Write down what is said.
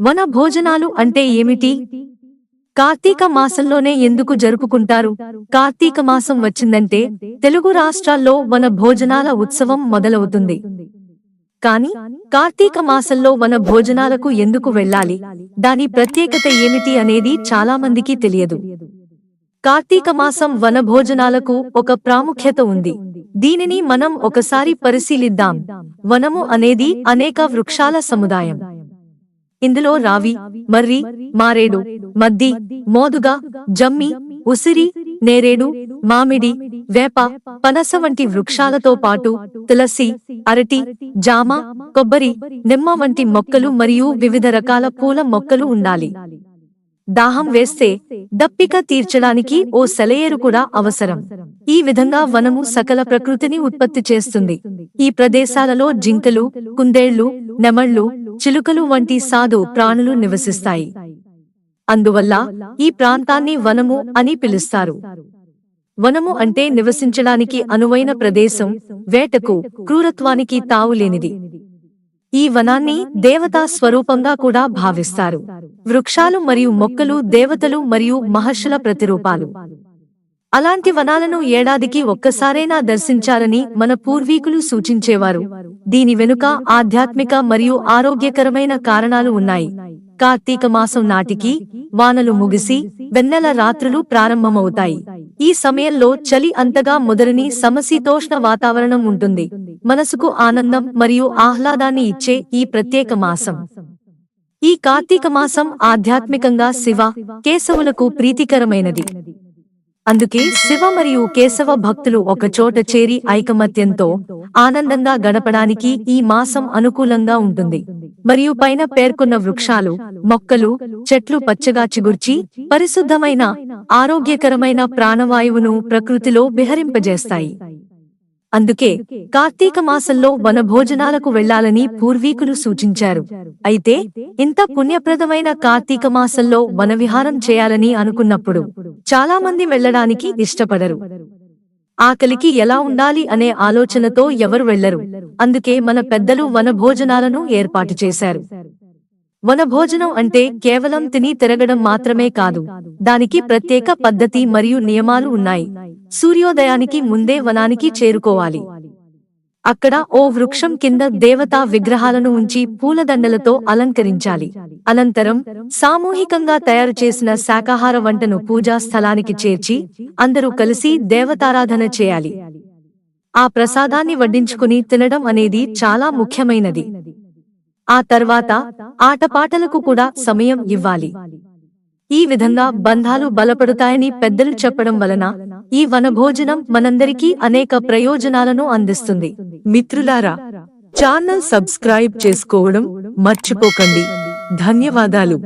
వన భోజనాలు అంటే ఏమిటి? కార్తీక మాసంలోనే ఎందుకు జరుపుకుంటారు? కార్తీక మాసం వచ్చిందంటే తెలుగు రాష్ట్రాల్లో వన భోజనాల ఉత్సవం మొదలవుతుంది. కాని కార్తీక మాసంలో వన భోజనాలకు ఎందుకు వెళ్ళాలి? దాని ప్రత్యేకత ఏమిటి అనేది చాలా మందికి తెలియదు. కార్తీక మాసం వన భోజనాలకు ఒక ప్రాముఖ్యత ఉంది. దీనిని మనం ఒకసారి పరిశీలిద్దాం. వనము అనేది అనేక వృక్షాల సముదాయం. ఇందులో రావి మర్రి మారేడు మద్ది మోదుగ జమ్మి ఉసిరి నేరేడు మామిడి వేప పనస వంటి వృక్షాలతో పాటు తులసి అరటి జామ కొబ్బరి నిమ్మ వంటి మొక్కలు మరియు వివిధ రకాల పూల మొక్కలు ఉండాలి. దాహం వేస్తే దప్పిక తీర్చడానికి ఓ సెలయేరు కూడా అవసరం. ఈ విధంగా వనము సకల ప్రకృతిని ఉత్పత్తి చేస్తుంది. ఈ ప్రదేశాలలో జింకలు కుందేళ్ళు నెమళ్ళు చిలుకలు వంటి సాధు ప్రాణులు నివసిస్తాయి. అందువల్ల ఈ ప్రాంతాన్ని వనము అని పిలుస్తారు. వనము అంటే నివసించడానికి అనువైన ప్రదేశం వేటకు క్రూరత్వానికి తావులేనిది ఈ వనాన్ని దేవతా స్వరూపంగా కూడా భావిస్తారు. వృక్షాలు మరియు మొక్కలు దేవతలు మరియు మహర్షుల ప్రతిరూపాలు. అలాంటి వనాలను ఏడాదికి ఒక్కసారైనా దర్శించాలని మన పూర్వీకులు సూచించేవారు. దీని వెనుక ఆధ్యాత్మిక మరియు ఆరోగ్యకరమైన కారణాలు ఉన్నాయి. కార్తీక మాసం నాటికి వానలు ముగిసి వెన్నెల రాత్రులు ప్రారంభమవుతాయి. ఈ సమయంలో చలి అంతగా ముదరని సమశీతోష్ణ వాతావరణం ఉంటుంది. మనసుకు ఆనందం మరియు ఆహ్లాదాన్ని ఇచ్చే ఈ ప్రత్యేక మాసం. ఈ కార్తీక మాసం ఆధ్యాత్మికంగా శివ కేశవులకు ప్రీతికరమైనది. అందుకే శివ మరియు కేశవ భక్తులు ఒక చోట చేరి ఐకమత్యంతో ఆనందంగా గడపడానికి ఈ మాసం అనుకూలంగా ఉంటుంది. మరియు పైన పేర్కొన్న వృక్షాలు మొక్కలు చెట్లు పచ్చగా చిగుర్చి పరిశుద్ధమైన ఆరోగ్యకరమైన ప్రాణవాయువును ప్రకృతిలో విహరింపజేస్తాయి. అందుకే కార్తీక మాసంలో వనభోజనాలకు వెళ్ళాలని పూర్వీకులు సూచించారు. అయితే ఇంత పుణ్యప్రదమైన కార్తీక మాసంలో వనవిహారం చేయాలని అనుకున్నప్పుడు చాలా మంది వెళ్ళడానికి ఇష్టపడరు. ఆకలికి ఎలా ఉండాలి అనే ఆలోచనతో ఎవరు వెళ్ళరు అందుకే మన పెద్దలు వనభోజనాలను ఏర్పాటు చేశారు. వనభోజనం అంటే కేవలం తిని తిరగడం మాత్రమే కాదు. దానికి ప్రత్యేక పద్ధతి మరియు నియమాలు ఉన్నాయి. సూర్యోదయానికి ముందే వనానికి చేరుకోవాలి. అక్కడ ఓ వృక్షం కింద దేవతా విగ్రహాలను ఉంచి పూలదండలతో అలంకరించాలి. అనంతరం సామూహికంగా తయారు చేసిన శాకాహార వంటను పూజా స్థలానికి చేర్చి అందరూ కలిసి దేవతారాధన చేయాలి. ఆ ప్రసాదాన్ని వడ్డించుకుని తినడం అనేది చాలా ముఖ్యమైనది. ఆ తర్వాత ఆటపాటలకు కూడా సమయం ఇవ్వాలి. ఈ విధంగా బంధాలు బలపడతాయని పెద్దలు చెప్పడం వలన ఈ వనభోజనం మనందరికీ అనేక ప్రయోజనాలను అందిస్తుంది. మిత్రులారా ఛానల్ సబ్స్క్రైబ్ చేసుకోవడం మర్చిపోకండి. ధన్యవాదాలు.